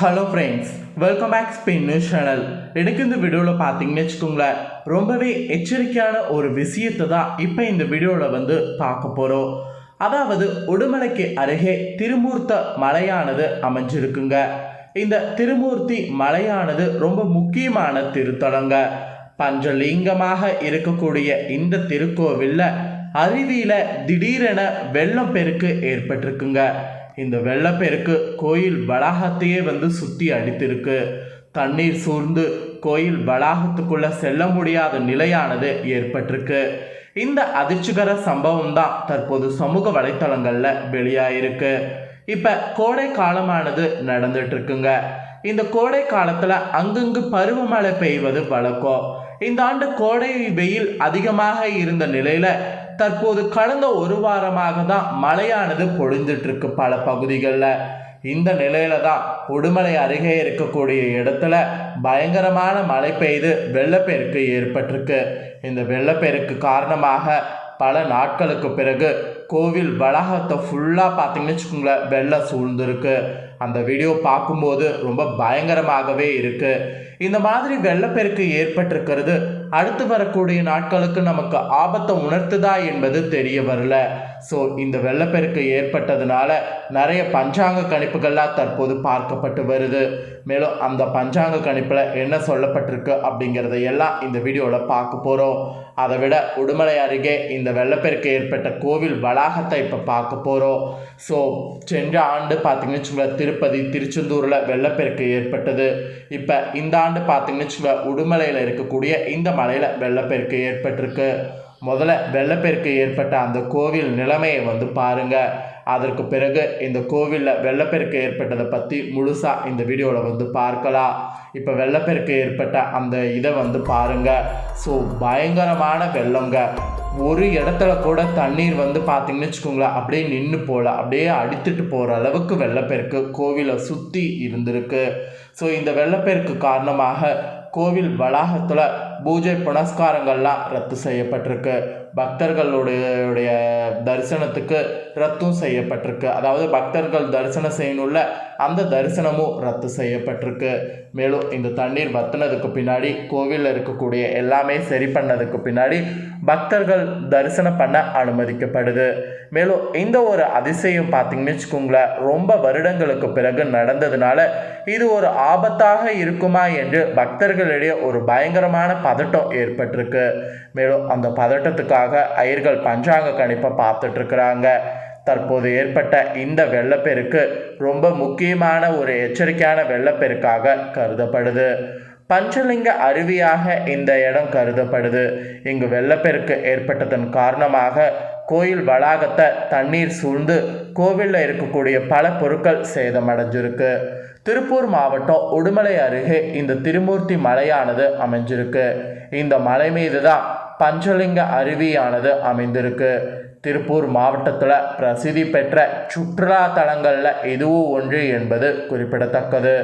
Hello friends welcome back Spain news channel எனக்கு இந்த வீடியோவில் பார்த்தீங்கன்னு வச்சுக்கோங்களேன் ரொம்பவே எச்சரிக்கையான ஒரு விஷயத்தை தான் இப்போ இந்த வீடியோவில் வந்து பார்க்க போகிறோம் அதாவது உடுமலைக்கு அருகே திருமூர்த்த மலையானது அமைஞ்சிருக்குங்க. இந்த திருமூர்த்தி மலையானது ரொம்ப முக்கியமான திருத்தலங்க. பஞ்சலிங்கமாக இருக்கக்கூடிய இந்த திருக்கோவிலில் அருவியில் திடீரென வெள்ளம் பெருக்கு ஏற்பட்டிருக்குங்க. இந்த வெள்ளப்பெருக்கு கோயில் வளாகத்தையே வந்து சுற்றி அடித்திருக்கு. தண்ணீர் சூழ்ந்து கோயில் வளாகத்துக்குள்ள செல்ல முடியாத நிலையானது ஏற்பட்டிருக்கு. இந்த அதிர்ச்சிகர சம்பவம் தான் தற்போது சமூக வலைத்தளங்களில் வெளியாயிருக்கு. இப்போ கோடை காலமானது நடந்துட்டு இருக்குங்க. இந்த கோடை காலத்தில் அங்கங்கு பருவமழை பெய்வது வழக்கம். இந்த ஆண்டு கோடை வெயில் அதிகமாக இருந்த நிலையில் தற்போது கடந்த ஒரு வாரமாக தான் மழையானது பொழிந்துட்டு இருக்கு பல பகுதிகளில். இந்த நிலையில தான் உடுமலை அருகே இருக்கக்கூடிய இடத்துல பயங்கரமான மழை பெய்து வெள்ளப்பெருக்கு ஏற்பட்டிருக்கு. இந்த வெள்ளப்பெருக்கு காரணமாக பல நாட்களுக்கு பிறகு கோவில் வளாகத்தை ஃபுல்லாக பார்த்தீங்கன்னு வச்சுக்கோங்களேன் வெள்ளம் சூழ்ந்துருக்கு. அந்த வீடியோ பார்க்கும்போது ரொம்ப பயங்கரமாகவே இருக்குது இந்த மாதிரி வெள்ளப்பெருக்கு ஏற்பட்டிருக்கிறது அடுத்து வரக்கூடிய நாட்களுக்கு நமக்கு ஆபத்தை உணர்த்துதா என்பது தெரிய வரல. ஸோ இந்த வெள்ளப்பெருக்கு ஏற்பட்டதுனால நிறைய பஞ்சாங்க கணிப்புகள்லாம் தற்போது பார்க்கப்பட்டு வருது. மேலும் அந்த பஞ்சாங்க கணிப்பில் என்ன சொல்லப்பட்டிருக்கு அப்படிங்கிறத எல்லாம் இந்த வீடியோவில் பார்க்க போகிறோம் அதை விட உடுமலை அருகே இந்த வெள்ளப்பெருக்கு ஏற்பட்ட கோவில் வளாகத்தை இப்போ பார்க்க போகிறோம் ஸோ சென்ற ஆண்டு பார்த்தீங்கன்னு வச்சுக்கோங்களேன் திருப்பதி திருச்செந்தூரில் வெள்ளப்பெருக்கு ஏற்பட்டது. இப்போ இந்த ஆண்டு பார்த்தீங்கன்னு வச்சுக்கோங்களேன் உடுமலையில் இருக்கக்கூடிய இந்த மலையில் வெள்ளப்பெருக்கு ஏற்பட்டிருக்கு. முதல்ல வெள்ளப்பெருக்கு ஏற்பட்ட அந்த கோவில் நிலைமையை வந்து பாருங்கள் அதற்கு பிறகு இந்த கோவிலில் வெள்ளப்பெருக்கு ஏற்பட்டதை பற்றி முழுசாக இந்த வீடியோவில் வந்து பார்க்கலாம். இப்போ வெள்ளப்பெருக்கு ஏற்பட்ட அந்த இதை வந்து பாருங்கள் ஸோ பயங்கரமான வெள்ளங்க. ஒரு இடத்துல கூட தண்ணீர் வந்து பார்த்தீங்கன்னு வச்சுக்கோங்களேன் அப்படியே நின்று போகல அப்படியே அடித்துட்டு போகிற அளவுக்கு வெள்ளப்பெருக்கு கோவிலை சுற்றி இருந்திருக்கு. ஸோ இந்த வெள்ளப்பெருக்கு காரணமாக கோவில் வளாகத்தில் பூஜை புனஸ்காரங்கள்லாம் ரத்து செய்யப்பட்டிருக்கு. பக்தர்களுடைய தரிசனத்துக்கு ரத்தும் செய்யப்பட்டிருக்கு. அதாவது பக்தர்கள் தரிசனம் செய்யணுள்ள அந்த தரிசனமும் ரத்து செய்யப்பட்டிருக்கு. மேலும் இந்த தண்ணீர் வத்துனதுக்கு பின்னாடி கோவிலில் இருக்கக்கூடிய எல்லாமே சரி பண்ணதுக்கு பின்னாடி பக்தர்கள் தரிசனம் பண்ண அனுமதிக்கப்படுது. மேலும் இந்த ஒரு அதிசயம் பார்த்தீங்கன்னு வச்சுக்கோங்களேன் ரொம்ப வருடங்களுக்கு பிறகு நடந்ததுனால இது ஒரு ஆபத்தாக இருக்குமா என்று பக்தர்களிடையே ஒரு பயங்கரமான பதட்டம் ஏற்பட்டிருக்கு. மேலும் அந்த பதட்டத்துக்காக ஐயர்கள் பஞ்சாங்க கணிப்பை பார்த்துட்டு இருக்கிறாங்க தற்போது ஏற்பட்ட இந்த வெள்ளப்பெருக்கு ரொம்ப முக்கியமான ஒரு எச்சரிக்கையான வெள்ளப்பெருக்காக கருதப்படுது. பஞ்சலிங்க அருவியாக இந்த இடம் கருதப்படுது. இங்கு வெள்ளப்பெருக்கு ஏற்பட்டதன் காரணமாக கோயில் வளாகத்தை தண்ணீர் சூழ்ந்து கோவிலில் இருக்கக்கூடிய பல பொருட்கள் சேதமடைஞ்சிருக்கு. திருப்பூர் மாவட்டம் உடுமலை அருகே இந்த திருமூர்த்தி மலையானது அமைஞ்சிருக்கு. இந்த மலை மீது தான் பஞ்சலிங்க அருவியானது அமைந்திருக்கு. திருப்பூர் மாவட்டத்தில் பிரசித்தி பெற்ற சுற்றுலா தலங்களில் இதுவும் ஒன்று என்பது குறிப்பிடத்தக்கது.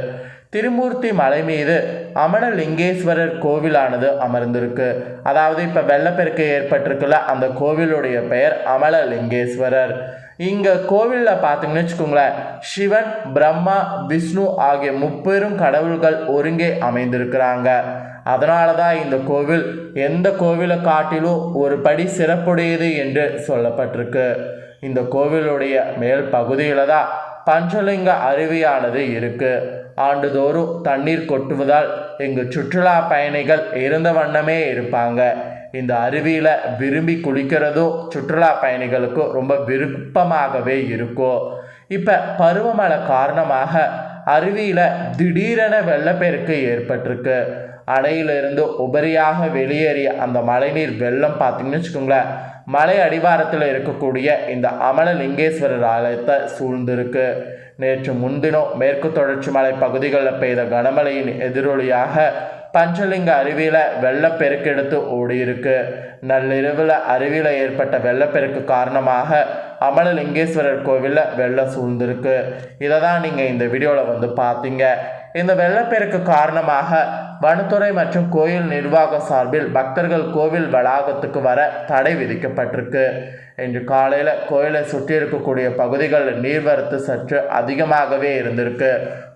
திருமூர்த்தி மலை மீது அமரலிங்கேஸ்வரர் கோவிலானது அமர்ந்திருக்கு. அதாவது இப்போ வெள்ளப்பெருக்கு ஏற்பட்டிருக்குல்ல அந்த கோவிலுடைய பெயர் அமலலிங்கேஸ்வரர் இங்கே கோவிலில் பார்த்தீங்கன்னு வச்சுக்கோங்களேன் சிவன் பிரம்மா விஷ்ணு ஆகிய முப்பெரும் கடவுள்கள் ஒருங்கே அமைந்திருக்கிறாங்க. அதனால தான் இந்த கோவில் எந்த கோவிலை காட்டிலும் ஒரு படி சிறப்புடையது என்று சொல்லப்பட்டிருக்கு. இந்த கோவிலுடைய மேல் பகுதியில் தான் பஞ்சலிங்க அருவியானது இருக்கு. ஆண்டுதோறும் தண்ணீர் கொட்டுவதால் இங்கு சுற்றுலா பயணிகள் இருந்த வண்ணமே இருப்பாங்க. இந்த அருவியில் விரும்பி குளிக்கிறதும் சுற்றுலா பயணிகளுக்கும் ரொம்ப விருப்பமாகவே இருக்கும் இப்போ பருவமழை காரணமாக அருவியில் திடீரென வெள்ளப்பெருக்கு ஏற்பட்டிருக்கு. அணையிலிருந்து உபரியாக வெளியேறிய அந்த மழைநீர் வெள்ளம் பார்த்தீங்கன்னு வச்சுக்கோங்களேன். மலை அடிவாரத்தில் இருக்கக்கூடிய இந்த அமலலிங்கேஸ்வரர் ஆலயத்தை சூழ்ந்திருக்கு. நேற்று முன்தினம் மேற்கு தொடர்ச்சி மலை பகுதிகளில் பெய்த கனமழையின் எதிரொலியாக பஞ்சலிங்க அருவியில் வெள்ளப்பெருக்கெடுத்து ஓடியிருக்கு. நள்ளிரவில் அருவியில் ஏற்பட்ட வெள்ளப்பெருக்கு காரணமாக அமலலிங்கேஸ்வரர் கோவிலில் வெள்ளம் சூழ்ந்திருக்கு. இதை தான் நீங்கள் இந்த வீடியோவில் வந்து பார்த்தீங்க. இந்த வெள்ளப்பெருக்கு காரணமாக வனத்துறை மற்றும் கோயில் நிர்வாகம் சார்பில் பக்தர்கள் கோவில் வளாகத்துக்கு வர தடை விதிக்கப்பட்டிருக்கு. இன்று காலையில் கோயிலை சுற்றி இருக்கக்கூடிய பகுதிகள் நீர்வரத்து சற்று அதிகமாகவே இருந்திருக்கு.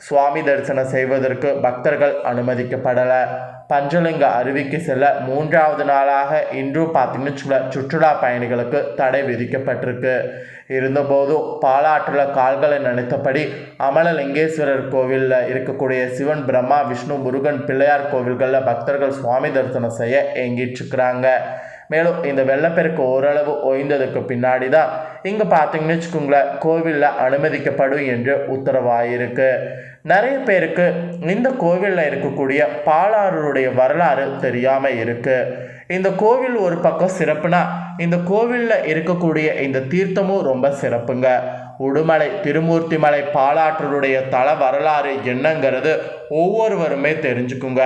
சுவாமி தரிசனம் செய்வதற்கு பக்தர்கள் அனுமதிக்கப்படலை. பஞ்சலிங்க அருவிக்கு செல்ல மூன்றாவது நாளாக இன்றும் பார்த்தீங்கன்னா சுற்றுலா பயணிகளுக்கு தடை விதிக்கப்பட்டிருக்கு. இருந்தபோதும் பாலாற்றில் கால்களை நினைத்தபடி அமலலிங்கேஸ்வரர் கோவிலில் இருக்கக்கூடிய சிவன் பிரம்மா விஷ்ணு முருகன் பிள்ளை பிள்ளையார் கோவில்களில் பக்தர்கள் சுவாமி தரிசனம் செய்ய இயங்கிட்டுருக்குறாங்க. மேலும் இந்த வெள்ளப்பெருக்கு ஓரளவு ஓய்ந்ததுக்கு பின்னாடி தான் இங்கே பார்த்தீங்கன்னு வச்சுக்கோங்களேன் கோவிலில் அனுமதிக்கப்படும் என்று உத்தரவாயிருக்கு. நிறைய பேருக்கு இந்த கோவிலில் இருக்கக்கூடிய பாலாறுடைய வரலாறு தெரியாமல் இருக்குது இந்த கோவில் ஒரு பக்கம் சிறப்புனா இந்த கோவிலில் இருக்கக்கூடிய இந்த தீர்த்தமும் ரொம்ப சிறப்புங்க. உடுமலை திருமூர்த்திமலை பாலாற்றலுடைய தல வரலாறு என்னங்கிறது ஒவ்வொருவருமே தெரிஞ்சுக்குங்க.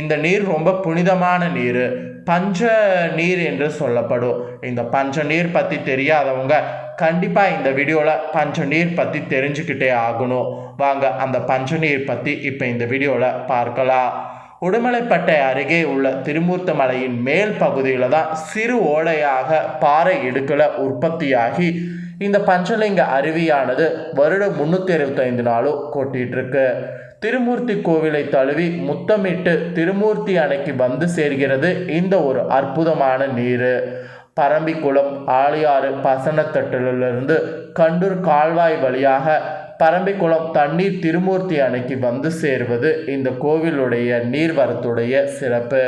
இந்த நீர் ரொம்ப புனிதமான நீர் பஞ்ச நீர் என்று சொல்லப்படும். இந்த பஞ்ச நீர் பற்றி தெரியாதவங்க கண்டிப்பாக இந்த வீடியோவில் பஞ்ச நீர் பற்றி தெரிஞ்சுக்கிட்டே ஆகணும். வாங்க அந்த பஞ்ச நீர் பற்றி இப்போ இந்த வீடியோவில் பார்க்கலாம். உடுமலைப்பட்டை அருகே உள்ள திருமூர்த்த மலையின் மேல் பகுதியில் தான் சிறு ஓடையாக பாறை இடுக்கில் உற்பத்தியாகி இந்த பஞ்சலிங்க அருவியானது வருடம் முந்நூற்றி அறுபத்தைந்து நாளும் கொட்டிட்டு இருக்கு திருமூர்த்தி கோவிலை தழுவி முத்தமிட்டு திருமூர்த்தி அணைக்கு வந்து சேர்கிறது இந்த ஒரு அற்புதமான நீர். பரம்பிக்குளம் ஆழியாறு பசனத்தட்டிலிருந்து கண்டூர் கால்வாய் வழியாக பரம்பிக்குளம் தண்ணீர் திருமூர்த்தி அணைக்கு வந்து சேருவது இந்த கோவிலுடைய நீர்வரத்துடைய சிறப்பு.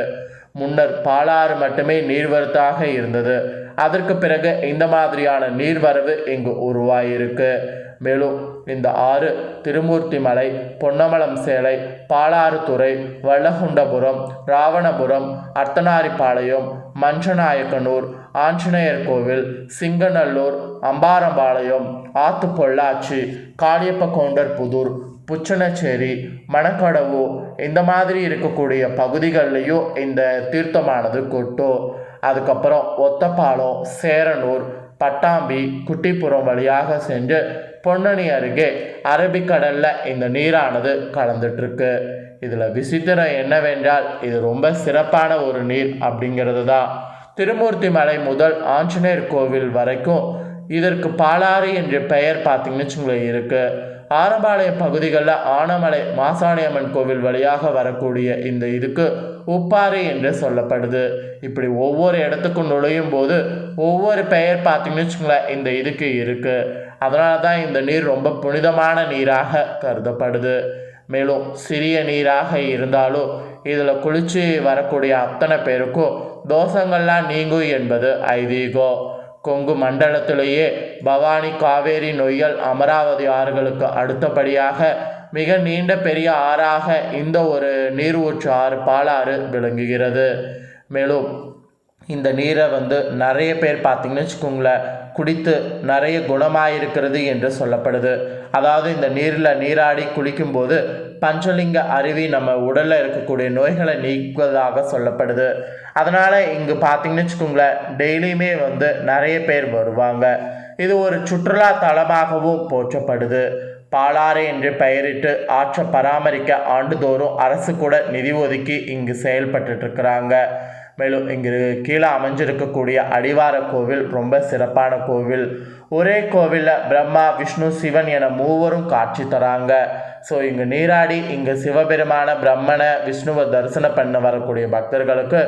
முன்னர் பாலாறு மட்டுமே நீர்வரத்தாக இருந்தது. அதற்கு பிறகு இந்த மாதிரியான நீர்வரவு இங்கு உருவாயிருக்கு. மேலும் இந்த ஆறு திருமூர்த்தி மலை பொன்னமலம் சேலை பாலாறுதுறை வல்லகுண்டபுரம் ராவணபுரம் அர்த்தனாரிப்பாளையம் மஞ்சநாயக்கனூர் ஆஞ்சநேயர் கோவில் சிங்கநல்லூர் அம்பாரம்பாளையம் ஆத்து பொள்ளாச்சி காளியப்ப கவுண்டர் புதூர் புச்சனச்சேரி மணக்கடவு இந்த மாதிரி இருக்கக்கூடிய பகுதிகள்லையும் இந்த தீர்த்தமானது கொட்டும் அதுக்கப்புறம் ஒத்தப்பாலம் சேரனூர் பட்டாம்பி குட்டிப்புறம் வழியாக சென்று பொன்னணி அருகே அரபிக்கடலில் இந்த நீரானது கலந்துட்டுருக்கு. இதில் விசித்திரம் என்னவென்றால் இது ரொம்ப சிறப்பான ஒரு நீர் அப்படிங்கிறது தான். திருமூர்த்தி மலை முதல் ஆஞ்சநேயர் கோவில் வரைக்கும் இதற்கு பாலாறு என்ற பெயர் பார்த்தீங்கன்னு வச்சுங்களேன் இருக்குது ஆரம்பாளையம் பகுதிகளில் ஆனமலை மாசாணியம்மன் கோவில் வழியாக வரக்கூடிய இந்த இதுக்கு உப்பாறு என்று சொல்லப்படுது. இப்படி ஒவ்வொரு இடத்துக்கும் நுழையும் போது ஒவ்வொரு பெயர் பார்த்தீங்கன்னு வச்சுங்களேன் இந்த இதுக்கு இருக்குது அதனால தான் இந்த நீர் ரொம்ப புனிதமான நீராக கருதப்படுது. மேலும் சிறிய நீராக இருந்தாலும் இதில் குளிச்சு வரக்கூடிய அத்தனை பேருக்கும் தோஷங்கள்லாம் நீங்கும் என்பது ஐதீகம். கொங்கு மண்டலத்திலேயே பவானி காவேரி நொய்யல் அமராவதி ஆறுகளுக்கு அடுத்தபடியாக மிக நீண்ட பெரிய ஆறாக இந்த ஒரு நீர்வூற்று ஆறு பாலாறு விளங்குகிறது. மேலும் இந்த நீரை வந்து நிறைய பேர் பார்த்தீங்கன்னு வச்சுக்கோங்களேன் குடித்து நிறைய குணமாயிருக்கிறது என்று சொல்லப்படுது. அதாவது இந்த நீரில் நீராடி குளிக்கும்போது பஞ்சலிங்க அருவி நம்ம உடலில் இருக்கக்கூடிய நோய்களை நீக்குவதாக சொல்லப்படுது. அதனால் இங்கே பார்த்தீங்கன்னு வச்சுக்கோங்களேன் டெய்லியுமே வந்து நிறைய பேர் வருவாங்க. இது ஒரு சுற்றுலா தலமாகவும் போற்றப்படுது. பாலாறு என்று பெயரிட்டு ஆற்றை பராமரிக்க ஆண்டுதோறும் அரசு கூட நிதி ஒதுக்கி இங்கு செயல்பட்டுட்டு இருக்கிறாங்க மேலும் இங்கு கீழே அமைஞ்சிருக்கக்கூடிய அடிவார கோவில் ரொம்ப சிறப்பான கோவில். ஒரே கோவிலில் பிரம்மா விஷ்ணு சிவன் என மூவரும் காட்சி தராங்க. ஸோ இங்கே நீராடி இங்கே சிவபெருமான பிரம்மனை விஷ்ணுவை தரிசனம் பண்ண வரக்கூடிய பக்தர்களுக்கு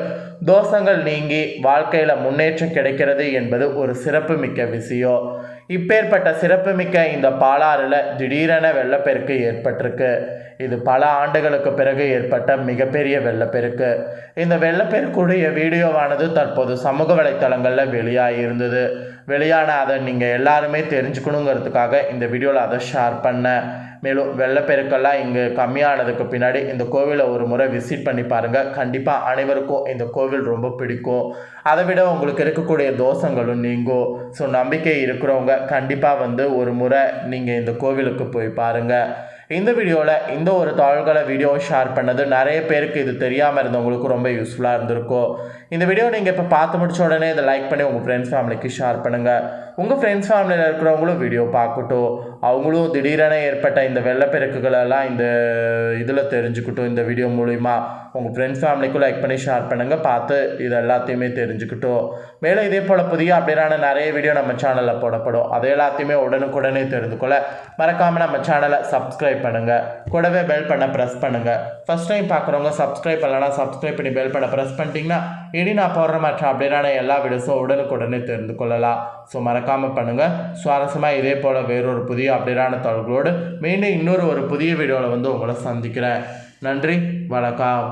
தோஷங்கள் நீங்கி வாழ்க்கையில் முன்னேற்றம் கிடைக்கிறது என்பது ஒரு சிறப்பு மிக்க விஷயம். இப்பேற்பட்ட சிறப்புமிக்க இந்த பாலாறில் திடீரென வெள்ளப்பெருக்கு ஏற்பட்டிருக்கு. இது பல ஆண்டுகளுக்கு பிறகு ஏற்பட்ட மிகப்பெரிய வெள்ளப்பெருக்கு. இந்த வெள்ளப்பெருக்குடைய வீடியோவானது தற்போது சமூக வலைத்தளங்களில் வெளியாக இருந்தது. வெளியான அதை நீங்கள் எல்லாருமே தெரிஞ்சுக்கணுங்கிறதுக்காக இந்த வீடியோவில் அதை ஷேர் பண்ணேன். மேலும் வெள்ளப்பெருக்கெல்லாம் இங்கே கம்மியானதுக்கு பின்னாடி இந்த கோவிலை ஒரு முறை விசிட் பண்ணி பாருங்கள் கண்டிப்பாக அனைவருக்கும் இந்த கோவில் ரொம்ப பிடிக்கும். அதை விட உங்களுக்கு இருக்கக்கூடிய தோஷங்களும் நீங்கும். ஸோ நம்பிக்கை இருக்கிறவங்க கண்டிப்பாக வந்து ஒரு முறை நீங்கள் இந்த கோவிலுக்கு போய் பாருங்கள் இந்த வீடியோவில் இந்த ஒரு தாள்களை வீடியோ ஷேர் பண்ணது நிறைய பேருக்கு இது தெரியாமல் இருந்தவங்களுக்கு ரொம்ப யூஸ்ஃபுல்லாக இருந்திருக்கும். இந்த வீடியோ நீங்கள் இப்போ பார்த்து முடிச்ச உடனே இதை லைக் பண்ணி உங்கள் ஃப்ரெண்ட்ஸ் ஃபேமிலிக்கு ஷேர் பண்ணுங்கள் உங்கள் ஃப்ரெண்ட்ஸ் ஃபேமிலியில் இருக்கிறவங்களும் வீடியோ பார்க்கட்டும். அவங்களும் திடீரென ஏற்பட்ட இந்த வெள்ளப்பெருக்குகளெல்லாம் இந்த இதில் தெரிஞ்சுக்கிட்டும். இந்த வீடியோ மூலிமா உங்கள் ஃப்ரெண்ட்ஸ் ஃபேமிலிக்கும் லைக் பண்ணி ஷேர் பண்ணுங்கள் பார்த்து இது எல்லாத்தையுமே தெரிஞ்சுக்கிட்டோம். மேலும் இதே போல் புதிய அப்படியான நிறைய வீடியோ நம்ம சேனலில் போடப்படும். அது எல்லாத்தையுமே உடனுக்குடனே தெரிந்து கொள்ள மறக்காமல் நம்ம சேனலை சப்ஸ்கிரைப் பண்ணுங்கள் கூடவே பெல் பண்ண ப்ரெஸ் பண்ணுங்கள் ஃபஸ்ட் டைம் பார்க்குறவங்க சப்ஸ்கிரைப் பண்ணலாம் சப்ஸ்கிரைப் பண்ணி பெல் பண்ண ப்ரெஸ் பண்ணிட்டீங்கன்னா இனி நான் போடுற மற்ற அப்டேட்டான எல்லா வீடியோஸும் உடனுக்குடனே தெரிந்து கொள்ளலாம். ஸோ மறக்காமல் பண்ணுங்கள் சுவாரஸ்யமாக இதே போல் வேறொரு புதிய அப்டேட்டான தொடர்களோடு மீண்டும் இன்னொரு ஒரு புதிய வீடியோவில் வந்து உங்களை சந்திக்கிறேன். நன்றி வணக்கம்.